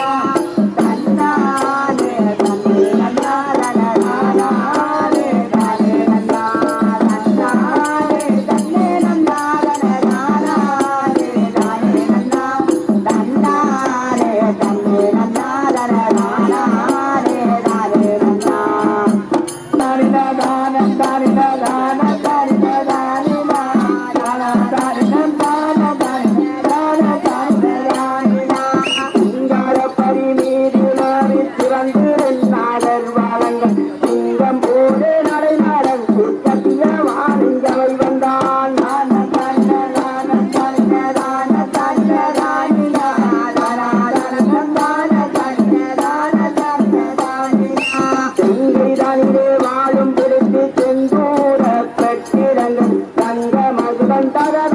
啊。Tagada.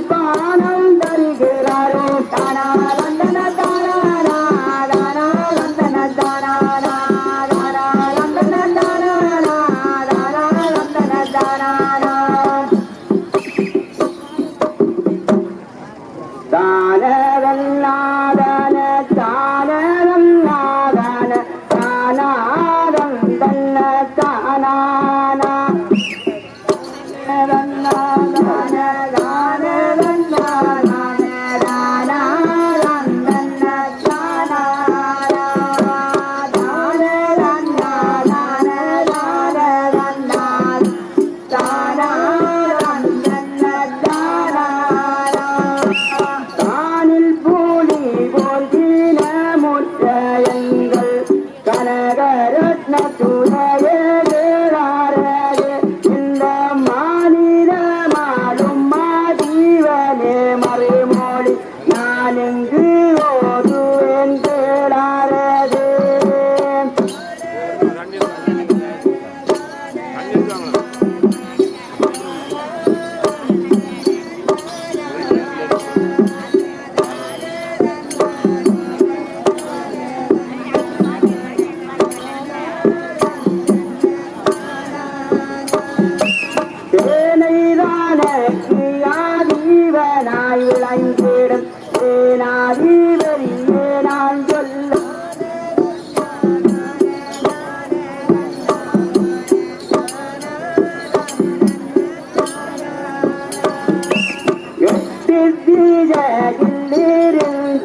guys. Bye.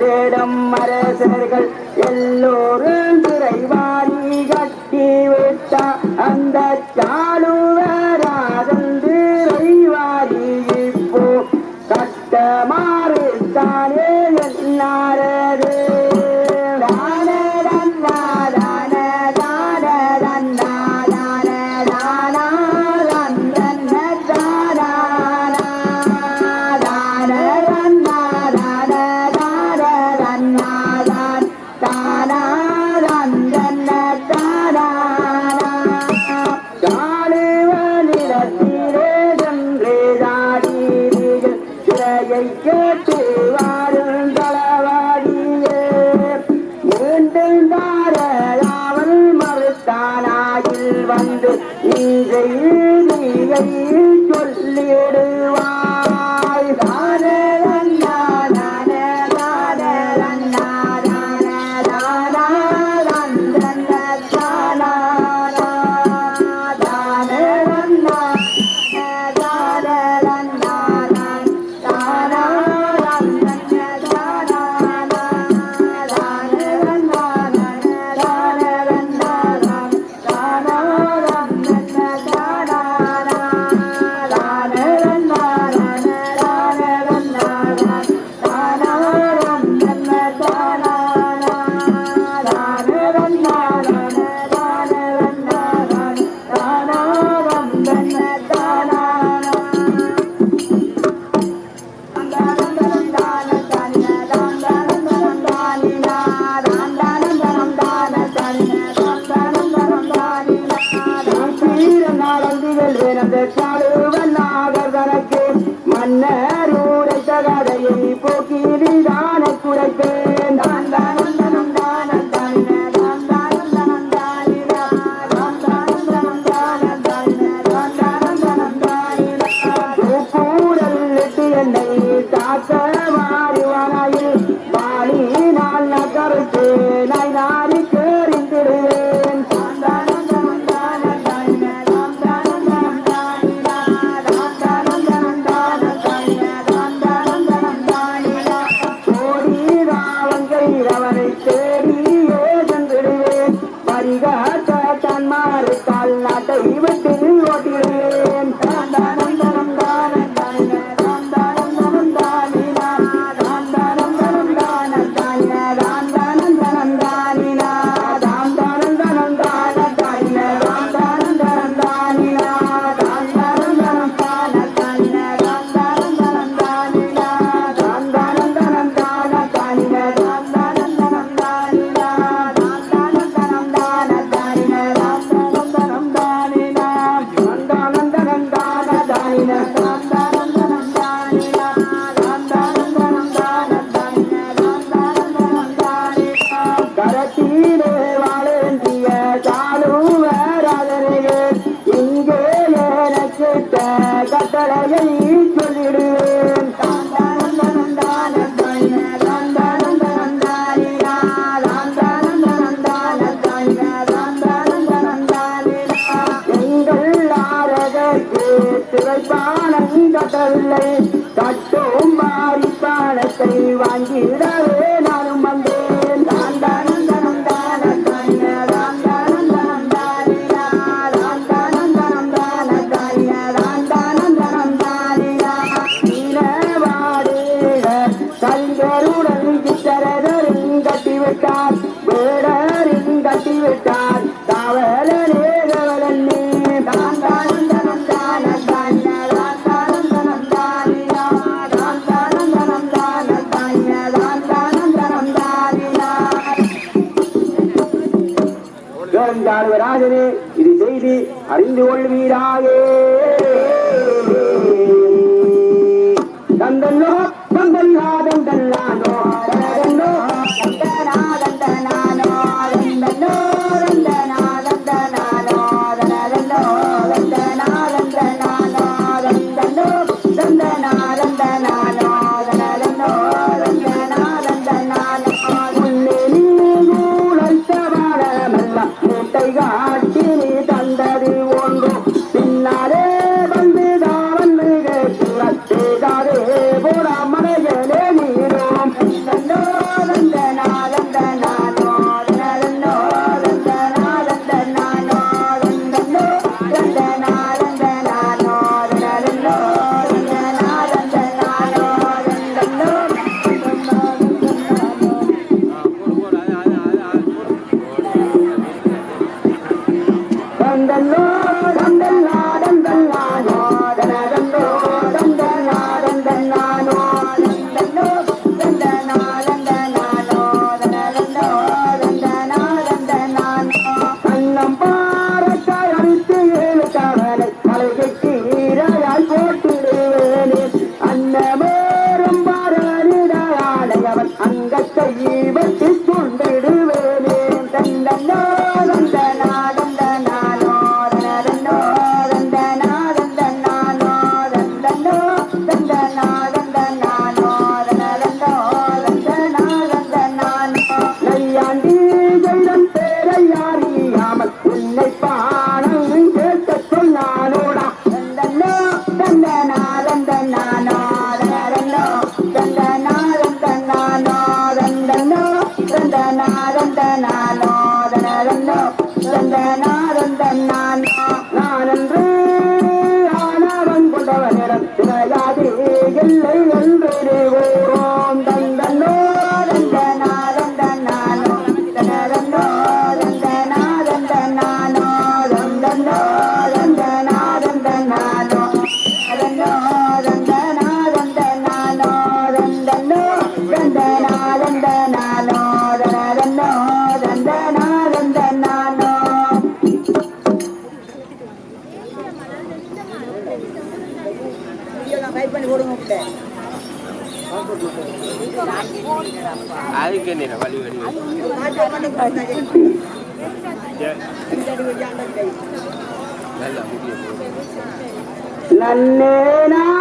தேடும் அரசர்கள் எல்லோரும் திரைவாரி கட்டி விட்டா அந்த சாலுவராதன் திரைவாரி இப்போ கட்டமாறு தானே எல்லாரும் புகைப்பானை கட்டவில்லை கட்டும் மாறி பானத்தை வாங்கிடவே நானும் வந்தேன். Bolsonaro! யாரந்தன் நான் நானன்று ஆனாவன் கொண்டவனிடம் இடையாதே இல்லை ನನ್ನೇನಾ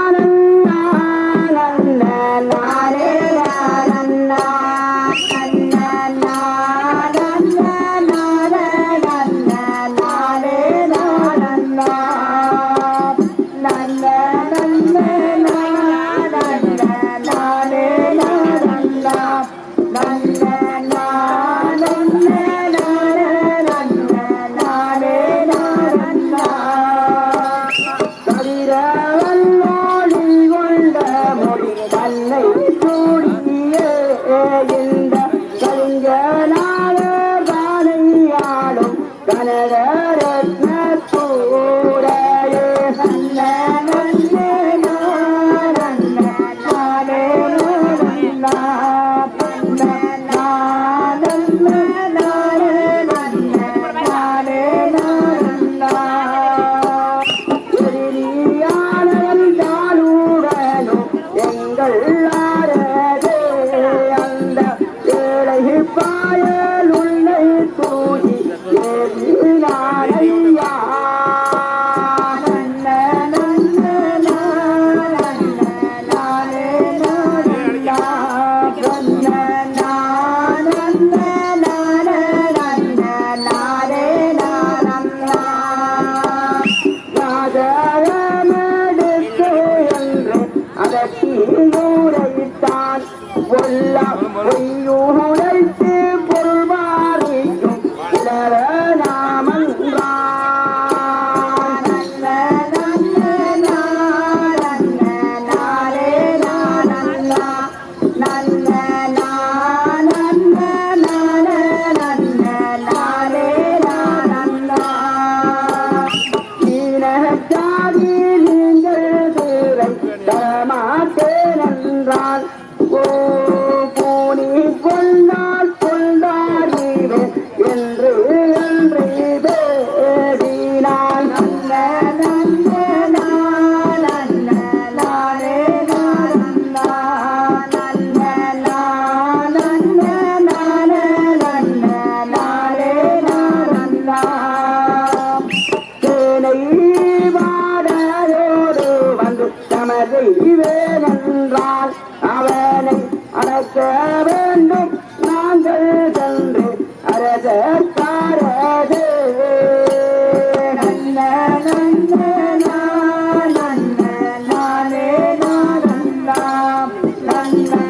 감사합니다.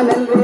Hallelujah.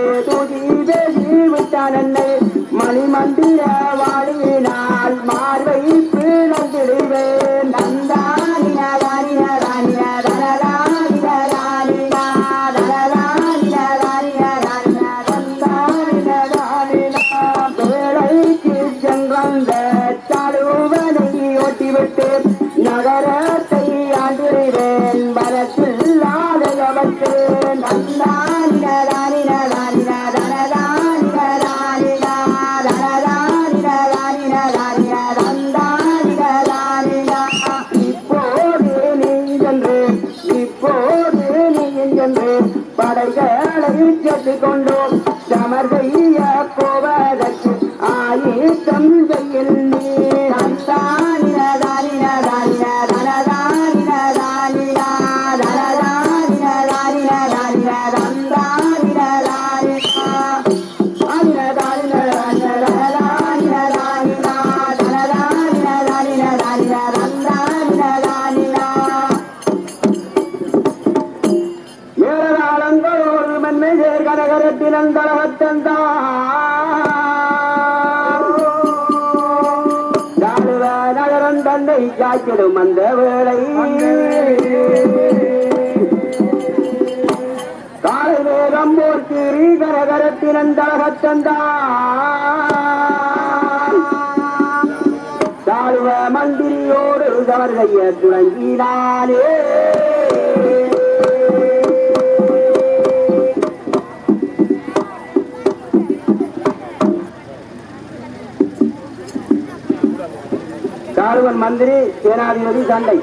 மண்டலகச்சந்தா தாழ்வ மந்திரியோடு தவர் செய்ய துணங்கினானே தாழ்வன் மந்திரி சேனாதிபதி சண்டை.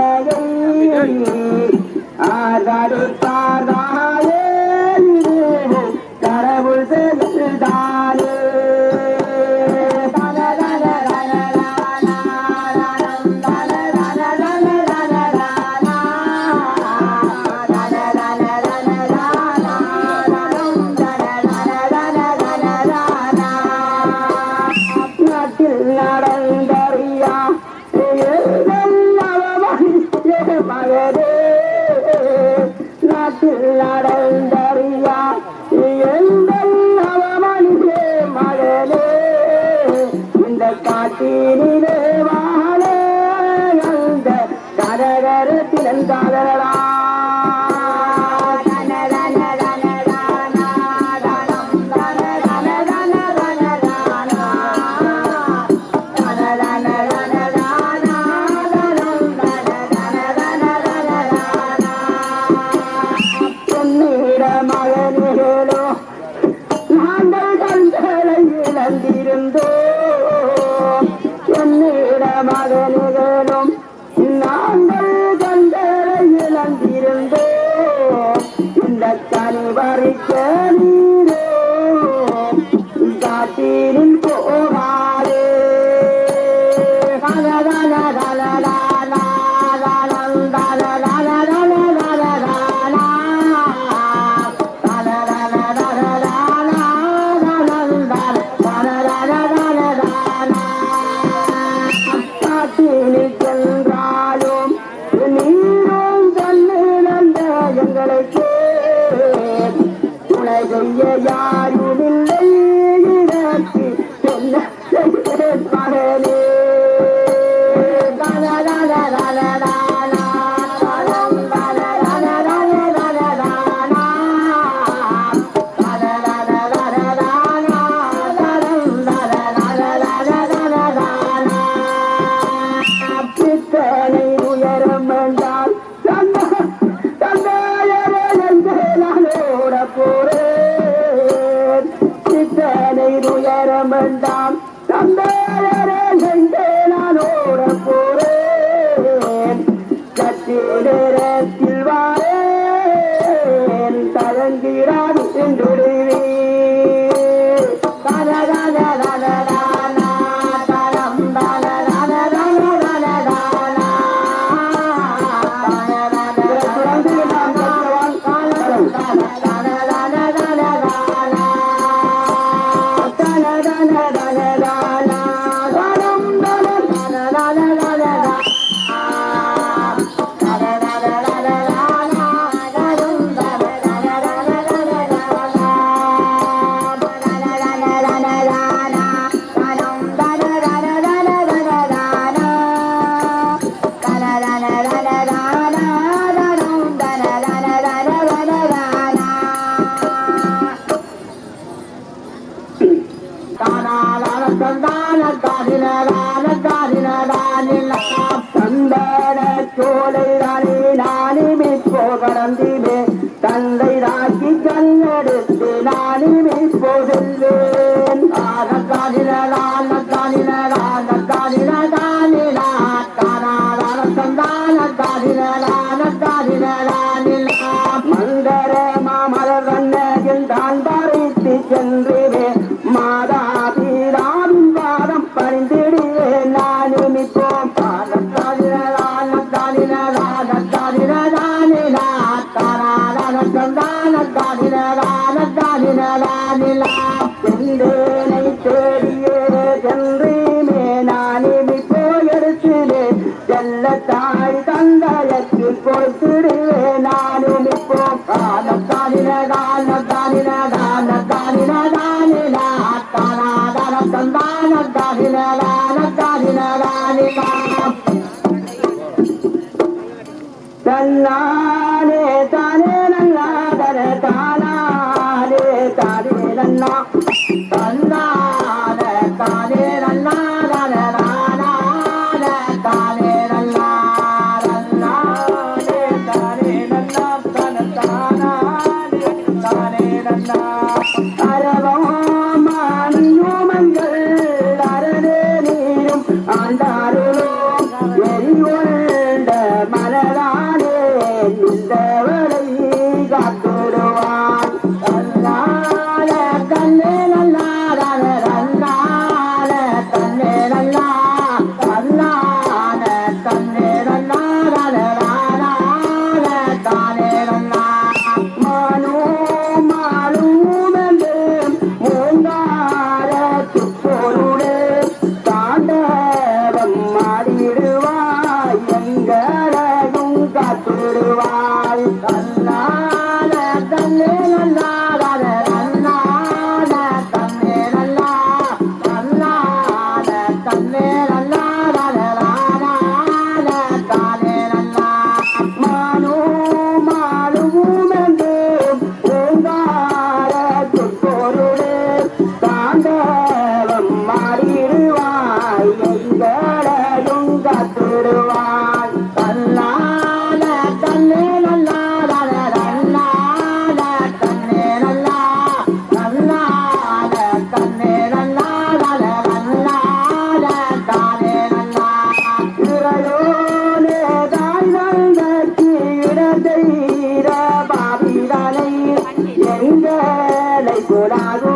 I'm துணை செய்ய யாரும் తల్లారే తారే నల్లా తరే తానా రే తారే నల్లా Olhar